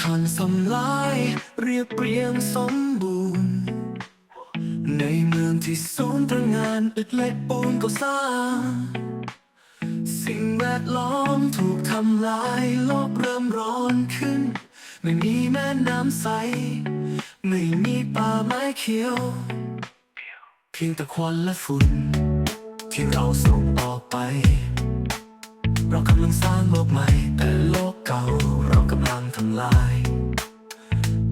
ทันสำลาย เรียบเรียงสมบูรณ์ ในเมืองที่สูญตรงานอึดเล็กปูนก็สร้างสิ่งแวดล้อมถูกทำลายโลกเริ่มร้อนขึ้น ไม่มีแม่น้ำใส ไม่มีป่าไม้เขียว เพียงแต่ควันและฝุ่น ที่เราส่งออกไป เรากำลังสร้างโลกใหม่แต่โลกเก่าเราางทำลาย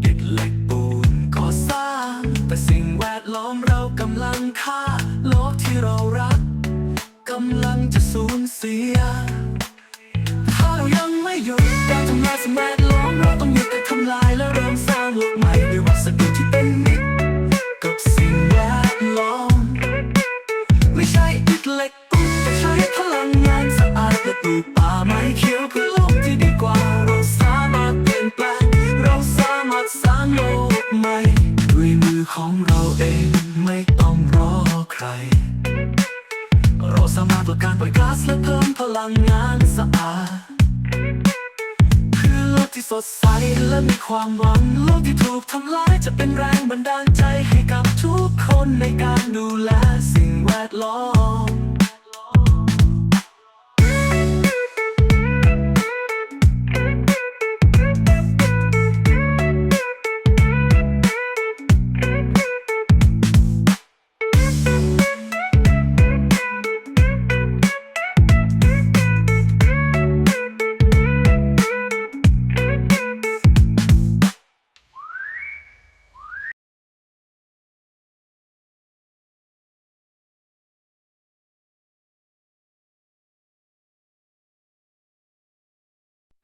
ดิดเหล็กปูนก่อสร้าง แต่สิ่งแวดล้อมเรากำลังฆ่าโลกที่เรารักกำลังจะสูญเสีย ถ้าเรายังไม่หยุดการทำลายสิ่งแวดางโลกใหม่ด้วยมือของเราเองไม่ต้องรอใคร เราสามารถลดการปล่อยก๊าซและเพิ่มพลังงานสะอาดเพื่อโลกที่สดใสและมีความหวังโลกที่ถูกทำลายจะเป็นแรงบันดาลใจให้กับทุกคนในการดูแลสิ่งแวดล้อม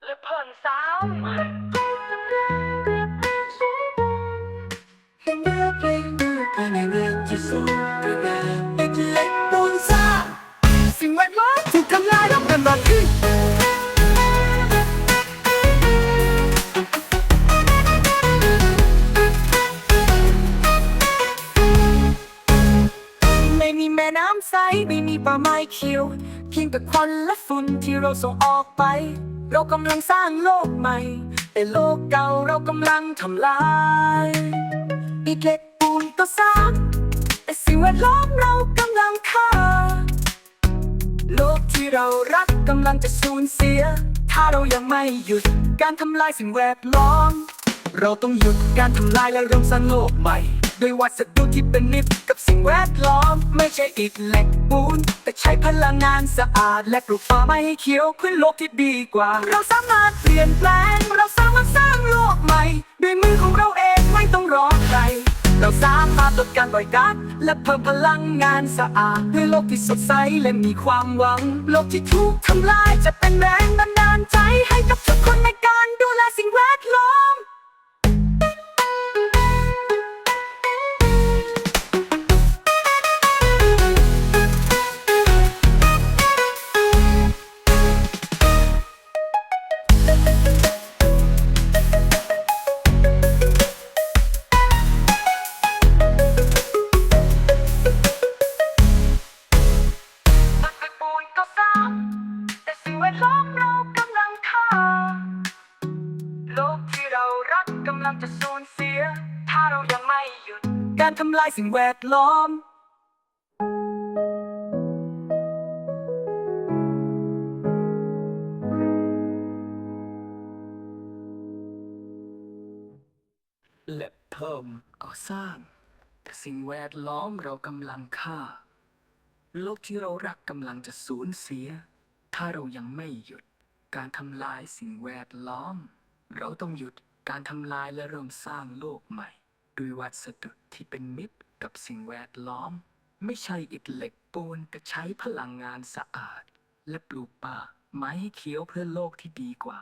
และเพิ่นสาวสิ่งแวดล้อมถูกทำลายแล้วเป็นแบบขึ้นไม่มีแม่น้ำใส ไม่มีป่าไม้เขียว เพียงแต่ควันและฝุ่นที่เราส่งออกไป เรากำลังสร้างโลกใหม่ แต่โลกเก่าเรากำลังทำลายอิฐเล็กปูนก็สร้างแต่สิ่งแวดล้อมเรากำลังฆ่า โลกที่เรารักกำลังจะสูญเสีย ถ้าเรายังไม่หยุดการทำลายสิ่งแวดล้อม เราต้องหยุดการทำลายและเริ่มสร้างโลกใหม่ ด้วยวัสดุที่เป็นมิตรกับสิ่งแวดล้อม ไม่ใช่อิฐเหล็กปูน แต่ใช้พลังงานสะอาด และปลูกป่าไม้ให้เขียวเพื่อโลกที่ดีกว่า เราสามารถเปลี่ยนแปลง เราสามารถสร้างโลกใหม่ ด้วยมือของเราเองไม่ต้องรอใคร เราสามารถลดการปล่อยก๊าซและเพิ่มพลังงานสะอาดด้วยโลกที่สดใสและมีความหวัง โลกที่ถูกทำลายจะเป็นแรงบันดาลใจให้กับทุกคนในการดูแลสิ่งแวดล้อม ญเสีย ถ้าเรายังไม่หยุด การทำลายสิ่งแวดล้อม และเพิ่มก่อสร้าง แต่สิ่งแวดล้อมเรากำลังฆ่า โลกที่เรารักกำลังจะสูญเสีย ถ้าเรายังไม่หยุด การทำลายสิ่งแวดล้อม เราต้องหยุด การทำลายและเริ่มสร้างโลกใหม่ ด้วยวัสดุที่เป็นมิตรกับสิ่งแวดล้อม ไม่ใช่อิฐเหล็กปูนแต่ใช้พลังงานสะอาด และปลูกป่าไม้ให้เขียวเพื่อโลกที่ดีกว่า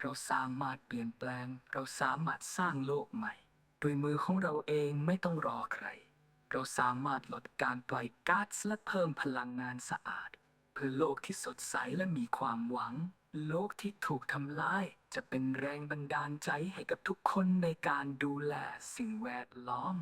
เราสามารถเปลี่ยนแปลง เราสามารถสร้างโลกใหม่ ด้วยมือของเราเองไม่ต้องรอใคร เราสามารถลดการปล่อยก๊าซและเพิ่มพลังงานสะอาด เพื่อโลกที่สดใสและมีความหวัง โลกที่ถูกทำลาย จะเป็นแรงบันดาลใจให้กับทุกคนในการดูแลสิ่งแวดล้อม